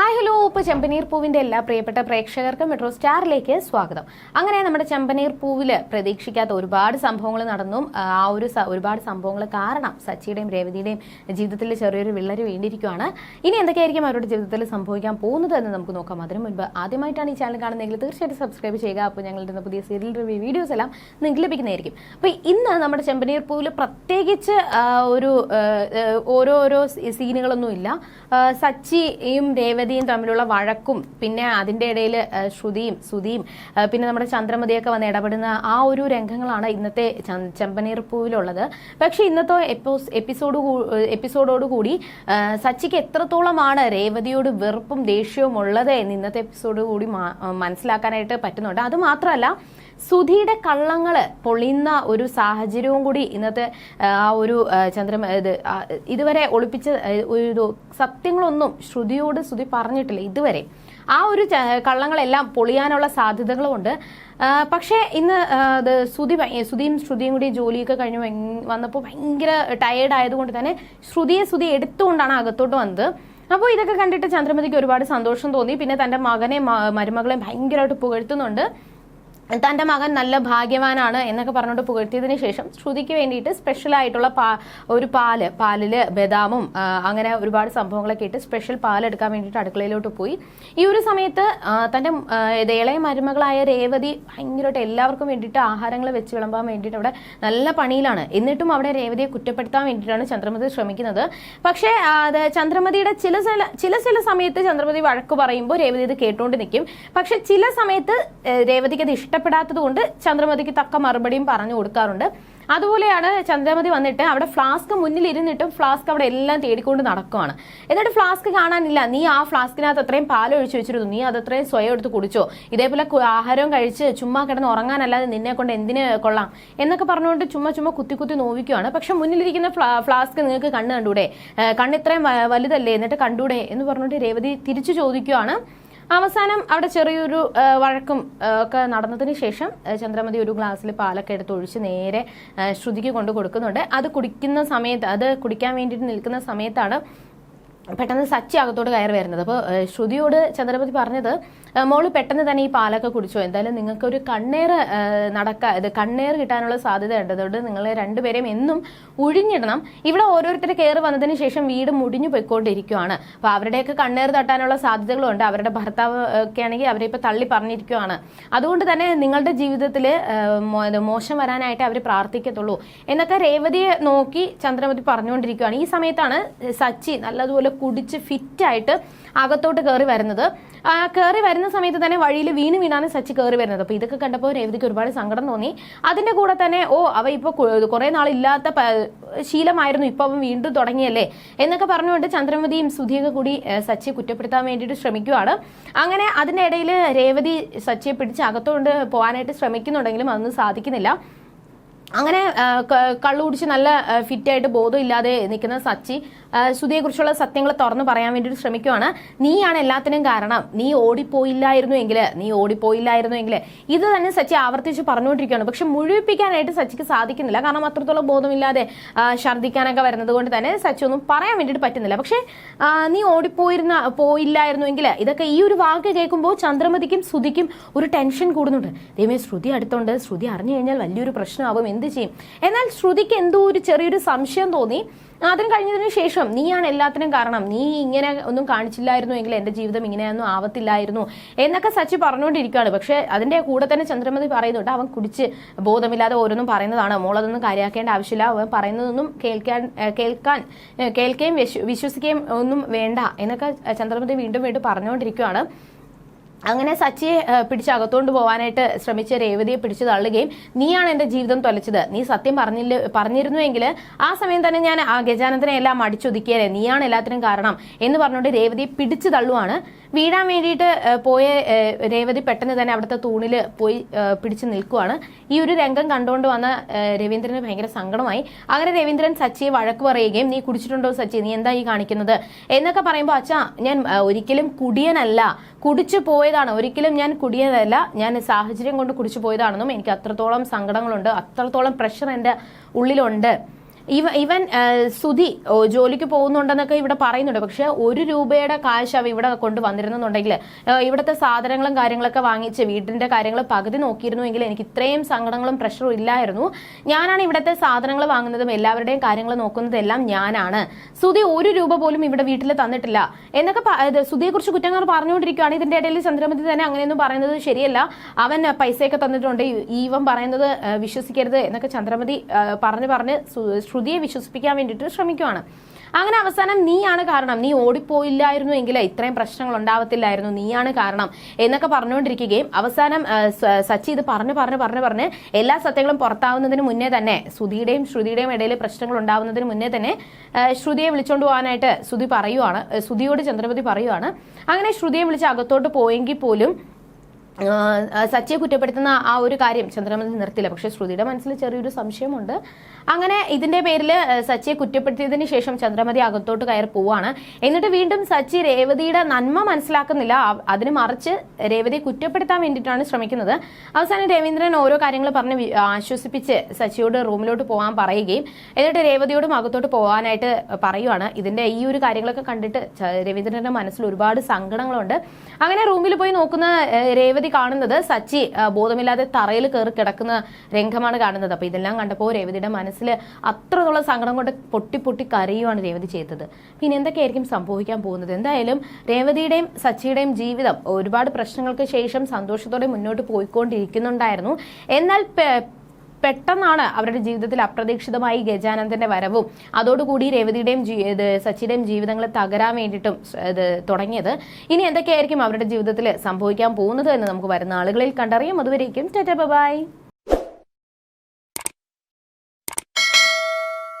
Hi hello ഇപ്പോൾ ചെമ്പനീർ പൂവിന്റെ എല്ലാ പ്രിയപ്പെട്ട പ്രേക്ഷകർക്കും മെട്രോ സ്റ്റാറിലേക്ക് സ്വാഗതം. അങ്ങനെ നമ്മുടെ ചെമ്പനീർ പൂവിൽ പ്രതീക്ഷിക്കാത്ത ഒരുപാട് സംഭവങ്ങൾ നടന്നു. ആ ഒരു ഒരുപാട് സംഭവങ്ങൾ കാരണം സച്ചിയുടെയും രേവതിയുടെയും ജീവിതത്തിൽ ചെറിയൊരു വിള്ളര് വേണ്ടിയിരിക്കുകയാണ് ഇനി എന്തൊക്കെയായിരിക്കും അവരുടെ ജീവിതത്തിൽ സംഭവിക്കാൻ പോകുന്നത് എന്ന് നമുക്ക് നോക്കാം. അതിനു മുൻപ് ആദ്യമായിട്ടാണ് ഈ ചാനൽ കാണുന്നതെങ്കിൽ തീർച്ചയായിട്ടും സബ്സ്ക്രൈബ് ചെയ്യുക. അപ്പോൾ ഞങ്ങളുടെ പുതിയ സീരിയൽ റിവ്യൂ വീഡിയോസ് എല്ലാം നിങ്ങൾക്ക് ലഭിക്കുന്നതായിരിക്കും. അപ്പോൾ ഇന്ന് നമ്മുടെ ചെമ്പനീർ പൂവിൽ പ്രത്യേകിച്ച് ഒരു ഓരോ ഓരോ ഓരോരോ സീനുകളൊന്നും ഇല്ല ആ, രേവതിയും തമ്മിലുള്ള വഴക്കും പിന്നെ അതിന്റെ ഇടയിൽ ശ്രുതിയും സുതിയും പിന്നെ നമ്മുടെ ചന്ദ്രമതിയൊക്കെ വന്ന് ഇടപെടുന്ന ആ ഒരു രംഗങ്ങളാണ് ഇന്നത്തെ ചെമ്പനീർ പൂവിലുള്ളത് പക്ഷേ ഇന്നത്തെ എപ്പോസ് എപ്പിസോഡ് എപ്പിസോഡോട് കൂടി സച്ചിക്ക് എത്രത്തോളമാണ് രേവതിയോട് വെറുപ്പും ദേഷ്യവും ഉള്ളത് എന്ന് ഇന്നത്തെ എപ്പിസോഡ് കൂടി മനസ്സിലാക്കാനായിട്ട് പറ്റുന്നുണ്ട്. അത് മാത്രമല്ല സുധിയുടെ കള്ളങ്ങൾ പൊളിയുന്ന ഒരു സാഹചര്യവും കൂടി ഇന്നത്തെ ആ, ഒരു ചന്ദ്ര ഇത് ഇതുവരെ ഒളിപ്പിച്ച ഒരു സത്യങ്ങളൊന്നും ശ്രുതിയോട് ശ്രുതി പറഞ്ഞിട്ടില്ല ഇതുവരെ. ആ ഒരു കള്ളങ്ങളെല്ലാം പൊളിയാനുള്ള സാധ്യതകളുമുണ്ട്. പക്ഷേ ഇന്ന് സുധി ശ്രുതി ശ്രുതിയും ശ്രുതിയും കൂടി ജോലിയൊക്കെ കഴിഞ്ഞ് വന്നപ്പോൾ ഭയങ്കര ടയേർഡ് ആയതുകൊണ്ട് തന്നെ ശ്രുതിയെ ശ്രുതി എടുത്തുകൊണ്ടാണ് അകത്തോട്ട് വന്നത്. അപ്പോൾ ഇതൊക്കെ കണ്ടിട്ട് ചന്ദ്രമതിക്ക് ഒരുപാട് സന്തോഷം തോന്നി. പിന്നെ തന്റെ മകനെ മരുമകളെ ഭയങ്കരമായിട്ട് പുകഴ്ത്തുന്നുണ്ട്. തന്റെ മകൻ നല്ല ഭാഗ്യവാനാണ് എന്നൊക്കെ പറഞ്ഞുകൊണ്ട് പുകഴ്ത്തിയതിന് ശേഷം ശ്രുതിക്ക് വേണ്ടിയിട്ട് സ്പെഷ്യൽ ആയിട്ടുള്ള പാ ഒരു പാൽ പാലിൽ ബദാമും അങ്ങനെ ഒരുപാട് സംഭവങ്ങളൊക്കെ ഇട്ട് സ്പെഷ്യൽ പാലെടുക്കാൻ വേണ്ടിയിട്ട് അടുക്കളയിലോട്ട് പോയി. ഈ ഒരു സമയത്ത് തന്റെ ഇളയ മരുമകളായ രേവതി ഭയങ്കരമായിട്ട് എല്ലാവർക്കും വേണ്ടിയിട്ട് ആഹാരങ്ങൾ വെച്ച് വിളമ്പാൻ വേണ്ടിയിട്ട് അവിടെ നല്ല പണിയിലാണ്. എന്നിട്ടും അവിടെ രേവതിയെ കുറ്റപ്പെടുത്താൻ വേണ്ടിയിട്ടാണ് ചന്ദ്രമതി ശ്രമിക്കുന്നത്. പക്ഷേ അത് ചന്ദ്രമതിയുടെ ചില ചില ചില ചില സമയത്ത് ചന്ദ്രമതി വഴക്ക് പറയുമ്പോൾ രേവതി ഇത് കേട്ടുകൊണ്ട് നിൽക്കും പക്ഷെ ചില സമയത്ത് രേവതിക്ക് അത് ഇഷ്ടപ്പെടാത്തത് കൊണ്ട് ചന്ദ്രമതിക്ക് തക്ക മറുപടിയും പറഞ്ഞു കൊടുക്കാറുണ്ട്. അതുപോലെയാണ് ചന്ദ്രമതി വന്നിട്ട് അവിടെ ഫ്ലാസ്ക് മുന്നിൽ ഇരുന്നിട്ടും ഫ്ലാസ്ക് അവിടെ എല്ലാം തേടിക്കൊണ്ട് നടക്കുവാണ്. എന്നിട്ട് ഫ്ലാസ്ക് കാണാനില്ല. നീ ആ ഫ്ലാസ്കിനകത്ത് അത്രയും പാൽ വെച്ചിരുന്നു. നീ അത് അത്രയും സ്വയം എടുത്ത് കുടിച്ചോ. ഇതേപോലെ ആഹാരം കഴിച്ച് ചുമ്മാ കിടന്ന് ഉറങ്ങാനല്ലാതെ നിന്നെ കൊണ്ട് എന്തിന് കൊള്ളാം? എന്നൊക്കെ പറഞ്ഞുകൊണ്ട് ചുമ്മാ ചുമ്മാ കുത്തി കുത്തി നോവിക്കുവാണ്. പക്ഷെ മുന്നിലിരിക്കുന്ന ഫ്ലാസ്ക് നിങ്ങൾക്ക് കണ്ണ് കണ്ടൂടെ? കണ്ണിത്രയും വലുതല്ലേ? എന്നിട്ട് കണ്ടൂടെ? എന്ന് പറഞ്ഞുകൊണ്ട് രേവതി തിരിച്ചു ചോദിക്കുവാണ്. അവസാനം അവിടെ ചെറിയൊരു വഴക്കും ഒക്കെ നടന്നതിന് ശേഷം ചന്ദ്രമതി ഒരു ഗ്ലാസ്സിൽ പാലൊക്കെ എടുത്ത് ഒഴിച്ച് നേരെ ശ്രുതിക്ക് കൊണ്ട് കൊടുക്കുന്നുണ്ട്. അത് കുടിക്കുന്ന സമയത്ത് അത് കുടിക്കാൻ വേണ്ടിയിട്ട് നിൽക്കുന്ന സമയത്താണ് പെട്ടെന്ന് സച്ചി അകത്തോട്ട് കയറി വരുന്നത്. അപ്പോൾ ശ്രുതിയോട് ചന്ദ്രമതി പറഞ്ഞത് "ഏഹ് മോൾ പെട്ടെന്ന് തന്നെ ഈ പാലൊക്കെ കുടിച്ചോ? എന്തായാലും നിങ്ങൾക്ക് ഒരു കണ്ണേറ് നടക്കാ ഇത് കണ്ണേറ് കിട്ടാനുള്ള സാധ്യത ഉണ്ട്. അതുകൊണ്ട് നിങ്ങൾ രണ്ടുപേരെയും എന്നും ഒഴിഞ്ഞിടണം ഇവിടെ ഓരോരുത്തർ കയറി വന്നതിന് ശേഷം വീട് മുടിഞ്ഞു പോയിക്കൊണ്ടിരിക്കുകയാണ് അപ്പോൾ അവരുടെയൊക്കെ കണ്ണേറ് തട്ടാനുള്ള സാധ്യതകളുണ്ട്. അവരുടെ ഭർത്താവ് ഒക്കെ ആണെങ്കിൽ അവരെ ഇപ്പൊ തള്ളി പറഞ്ഞിരിക്കുകയാണ് അതുകൊണ്ട് തന്നെ നിങ്ങളുടെ ജീവിതത്തിൽ മോശം വരാനായിട്ട് അവർ പ്രാർത്ഥിക്കത്തുള്ളൂ. എന്നൊക്കെ രേവതിയെ നോക്കി ചന്ദ്രമതി പറഞ്ഞുകൊണ്ടിരിക്കുകയാണ് ഈ സമയത്താണ് സച്ചി നല്ലതുപോലെ കുടിച്ച് ഫിറ്റായിട്ട് അകത്തോട്ട് കയറി വരുന്നത്. കയറി വരുന്ന സമയത്ത് തന്നെ വഴിയിൽ വീണ് വീണാണ് സച്ചി കയറി വരുന്നത്. അപ്പോൾ ഇതൊക്കെ കണ്ടപ്പോൾ രേവതിക്ക് ഒരുപാട് സങ്കടം തോന്നി. അതിന്റെ കൂടെ തന്നെ ഓ അവ ഇപ്പോൾ കുറേ നാളില്ലാത്ത ശീലമായിരുന്നു. ഇപ്പോൾ അവൻ വീണ്ടും തുടങ്ങിയല്ലേ? എന്നൊക്കെ പറഞ്ഞുകൊണ്ട് ചന്ദ്രമതിയും സുധിയൊക്കെ കൂടി സച്ചിയെ കുറ്റപ്പെടുത്താൻ വേണ്ടിയിട്ട് ശ്രമിക്കുവാണ്. അങ്ങനെ അതിന്റെ ഇടയിൽ രേവതി സച്ചിയെ പിടിച്ച് അകത്തോണ്ട് പോകാനായിട്ട് ശ്രമിക്കുന്നുണ്ടെങ്കിലും അതൊന്നും സാധിക്കുന്നില്ല. അങ്ങനെ കള്ളു കുടിച്ച് നല്ല ഫിറ്റായിട്ട് ബോധമില്ലാതെ നിൽക്കുന്ന സച്ചി സുധിയെക്കുറിച്ചുള്ള സത്യങ്ങൾ തുറന്നു പറയാൻ വേണ്ടി ശ്രമിക്കുവാണ്. നീയാണ് എല്ലാത്തിനും കാരണം. നീ ഓടിപ്പോയില്ലായിരുന്നു എങ്കിൽ നീ ഓടിപ്പോയില്ലായിരുന്നു എങ്കിൽ ഇത് തന്നെ സച്ചി ആവർത്തിച്ച് പറഞ്ഞുകൊണ്ടിരിക്കുകയാണ്. പക്ഷെ മുഴുവിപ്പിക്കാനായിട്ട് സച്ചിക്ക് സാധിക്കുന്നില്ല. കാരണം അത്രത്തോളം ബോധമില്ലാതെ ഛർദിക്കാനൊക്കെ വരുന്നത് കൊണ്ട് തന്നെ സച്ചി ഒന്നും പറയാൻ വേണ്ടിയിട്ട് പറ്റുന്നില്ല. പക്ഷേ നീ ഓടിപ്പോയിരുന്ന പോയില്ലായിരുന്നു എങ്കിൽ ഇതൊക്കെ ഈ ഒരു വാക്ക് കേൾക്കുമ്പോൾ ചന്ദ്രമതിക്കും ശ്രുതിക്കും ഒരു ടെൻഷൻ കൂടുന്നുണ്ട്. ദൈവമേ ശ്രുതി അടുത്തുണ്ട്. ശ്രുതി അറിഞ്ഞു കഴിഞ്ഞാൽ വലിയൊരു പ്രശ്നമാകും. എന്ത് ചെയ്യും? എന്നാൽ ശ്രുതിക്ക് എന്തോ ഒരു ചെറിയൊരു സംശയം തോന്നി. അതിന് കഴിഞ്ഞതിന് ശേഷം നീയാണ് എല്ലാത്തിനും കാരണം. നീ ഇങ്ങനെ ഒന്നും കാണിച്ചില്ലായിരുന്നു എങ്കിൽ എന്റെ ജീവിതം ഇങ്ങനെയൊന്നും ആവത്തില്ലായിരുന്നു എന്നൊക്കെ സച്ചി പറഞ്ഞുകൊണ്ടിരിക്കുകയാണ്. പക്ഷേ അതിന്റെ കൂടെ തന്നെ ചന്ദ്രമതി പറയുന്നുണ്ട് അവൻ കുടിച്ച് ബോധമില്ലാതെ ഓരോന്നും പറയുന്നതാണ്. മോളതൊന്നും കാര്യമാക്കേണ്ട ആവശ്യമില്ല. അവൻ പറയുന്നതൊന്നും കേൾക്കാൻ കേൾക്കാൻ കേൾക്കുകയും വിശ്വസിക്കുകയും ഒന്നും വേണ്ട എന്നൊക്കെ ചന്ദ്രമതി വീണ്ടും വീണ്ടും പറഞ്ഞുകൊണ്ടിരിക്കുകയാണ്. അങ്ങനെ സച്ചിയെ പിടിച്ച് അകത്തോണ്ട് പോകാനായിട്ട് ശ്രമിച്ച രേവതിയെ പിടിച്ചു തള്ളുകയും നീയാണ് എന്റെ ജീവിതം തൊലച്ചത്. നീ സത്യം പറഞ്ഞില്ല പറഞ്ഞിരുന്നുവെങ്കിൽ ആ സമയം തന്നെ ഞാൻ ആ ഗജാനന്ദനെ എല്ലാം അടിച്ചൊതുക്കിയാലേ നീയാണ് എല്ലാത്തിനും കാരണം എന്ന് പറഞ്ഞുകൊണ്ട് രേവതിയെ പിടിച്ചു തള്ളുവാണ് വീഴാൻ വേണ്ടിയിട്ട് പോയ രേവതി പെട്ടെന്ന് തന്നെ അവിടുത്തെ തൂണിൽ പോയി പിടിച്ചു നിൽക്കുവാണ്. ഈ ഒരു രംഗം കണ്ടുകൊണ്ട് വന്ന രവീന്ദ്രന് ഭയങ്കര സങ്കടമായി. അങ്ങനെ രവീന്ദ്രൻ സച്ചിയെ വഴക്ക് പറയുകയും നീ കുടിച്ചിട്ടുണ്ടോ സച്ചി? നീ എന്താ ഈ കാണിക്കുന്നത്? എന്നൊക്കെ പറയുമ്പോൾ അച്ഛാ ഞാൻ ഒരിക്കലും കുടിയനല്ല. കുടിച്ചു പോയതാണ്. ഒരിക്കലും ഞാൻ കുടിയതല്ല. ഞാൻ സാഹചര്യം കൊണ്ട് കുടിച്ചു പോയതാണെന്നും എനിക്ക് അത്രത്തോളം സങ്കടങ്ങളുണ്ട്. അത്രത്തോളം പ്രഷർ എന്റെ ഉള്ളിലുണ്ട്. ഇവ ഇവൻ സുധി ജോലിക്ക് പോകുന്നുണ്ടെന്നൊക്കെ ഇവിടെ പറയുന്നുണ്ട്. പക്ഷെ ഒരു രൂപയുടെ കാശ് അവ ഇവിടെ കൊണ്ടുവന്നിരുന്നുണ്ടെങ്കിൽ വന്നിരുന്നെന്നുണ്ടെങ്കിൽ ഇവിടുത്തെ സാധനങ്ങളും കാര്യങ്ങളൊക്കെ വാങ്ങിച്ച് വീടിന്റെ കാര്യങ്ങൾ പകുതി നോക്കിയിരുന്നുവെങ്കിൽ എനിക്ക് ഇത്രയും സങ്കടങ്ങളും പ്രഷറും ഇല്ലായിരുന്നു. ഞാനാണ് ഇവിടുത്തെ സാധനങ്ങൾ വാങ്ങുന്നതും എല്ലാവരുടെയും കാര്യങ്ങൾ നോക്കുന്നതും എല്ലാം ഞാനാണ്. സുധി ഒരു രൂപ പോലും ഇവിടെ വീട്ടിൽ തന്നിട്ടില്ല. എന്നൊക്കെ സുധിയെ കുറിച്ച് കുറ്റങ്ങൾ പറഞ്ഞുകൊണ്ടിരിക്കുകയാണ്. ഇതിന്റെ ഇടയിൽ ചന്ദ്രമതി തന്നെ അങ്ങനെയൊന്നും പറയുന്നത് ശരിയല്ല. അവൻ പൈസയൊക്കെ തന്നിട്ടുണ്ട്. ഈവൻ പറയുന്നത് വിശ്വസിക്കരുത് എന്നൊക്കെ ചന്ദ്രമതി പറഞ്ഞു പറഞ്ഞ് ശ്രുതിയെ വിശ്വസിപ്പിക്കാൻ വേണ്ടിയിട്ട് ശ്രമിക്കുവാണ്. അങ്ങനെ അവസാനം നീയാണ് കാരണം. നീ ഓടിപ്പോയില്ലായിരുന്നു എങ്കിൽ ഇത്രയും പ്രശ്നങ്ങൾ ഉണ്ടാവത്തില്ലായിരുന്നു. നീയാണ് കാരണം എന്നൊക്കെ പറഞ്ഞുകൊണ്ടിരിക്കുകയും അവസാനം സച്ചി ഇത് പറഞ്ഞു പറഞ്ഞു പറഞ്ഞു പറഞ്ഞ് എല്ലാ സത്യങ്ങളും പുറത്താവുന്നതിന് മുന്നേ തന്നെ ശ്രുതിയുടെയും ശ്രുതിയുടെയും ഇടയിൽ പ്രശ്നങ്ങൾ ഉണ്ടാവുന്നതിന് മുന്നേ തന്നെ ശ്രുതിയെ വിളിച്ചോണ്ട് പോകാനായിട്ട് ശ്രുതി പറയുവാണ്. ശ്രുതിയോട് ചന്ദ്രപതി പറയുവാണ്. അങ്ങനെ ശ്രുതിയെ വിളിച്ച് അകത്തോട്ട് പോയെങ്കിൽ പോലും സച്ചിയെ കുറ്റപ്പെടുത്തുന്ന ആ ഒരു കാര്യം ചന്ദ്രമതി നിർത്തില്ല പക്ഷെ ശ്രുതിയുടെ മനസ്സിൽ ചെറിയൊരു സംശയമുണ്ട്. അങ്ങനെ ഇതിന്റെ പേരിൽ സച്ചിയെ കുറ്റപ്പെടുത്തിയതിന് ശേഷം ചന്ദ്രമതി അകത്തോട്ട് കയറി പോവാണ്. എന്നിട്ട് വീണ്ടും സച്ചി രേവതിയുടെ നന്മ മനസ്സിലാക്കുന്നില്ല. അതിന് മറിച്ച് രേവതിയെ കുറ്റപ്പെടുത്താൻ വേണ്ടിയിട്ടാണ് ശ്രമിക്കുന്നത്. അവസാനം രവീന്ദ്രൻ ഓരോ കാര്യങ്ങൾ പറഞ്ഞ് ആശ്വസിപ്പിച്ച് സച്ചിയോട് റൂമിലോട്ട് പോകാൻ പറയുകയും എന്നിട്ട് രേവതിയോടും അകത്തോട്ട് പോകാനായിട്ട് പറയുവാണ്. ഇതിന്റെ ഈ ഒരു കാര്യങ്ങളൊക്കെ കണ്ടിട്ട് രവീന്ദ്രന്റെ മനസ്സിൽ ഒരുപാട് സങ്കടങ്ങളുണ്ട്. അങ്ങനെ റൂമിൽ പോയി നോക്കുന്ന രേവതി കാണുന്നത് സച്ചി ബോധമില്ലാതെ തറയിൽ കയറി കിടക്കുന്ന രംഗമാണ് കാണുന്നത്. അപ്പൊ ഇതെല്ലാം കണ്ടപ്പോൾ രേവതിയുടെ മനസ്സിൽ അത്രത്തോളം സങ്കടം കൊണ്ട് പൊട്ടി പൊട്ടി കരയുവാണ് രേവതി ചെയ്തത്. പിന്നെ എന്തൊക്കെയായിരിക്കും സംഭവിക്കാൻ പോകുന്നത്? എന്തായാലും രേവതിയുടെയും സച്ചിയുടെയും ജീവിതം ഒരുപാട് പ്രശ്നങ്ങൾക്ക് ശേഷം സന്തോഷത്തോടെ മുന്നോട്ട് പോയിക്കൊണ്ടിരിക്കുന്നുണ്ടായിരുന്നു. എന്നാൽ പെട്ടെന്നാണ് അവരുടെ ജീവിതത്തിൽ അപ്രതീക്ഷിതമായി ഗജാനന്ദന്റെ വരവും. അതോടുകൂടി രേവതിയുടെയും സച്ചിയുടെയും ജീവിതങ്ങൾ തകരാൻ വേണ്ടിയിട്ടും ഇത് തുടങ്ങിയത്. ഇനി എന്തൊക്കെയായിരിക്കും അവരുടെ ജീവിതത്തിൽ സംഭവിക്കാൻ പോകുന്നത് എന്ന് നമുക്ക് വരുന്ന ആളുകളിൽ കണ്ടറിയാം. അതുവരേക്കും ടാറ്റ ബൈ.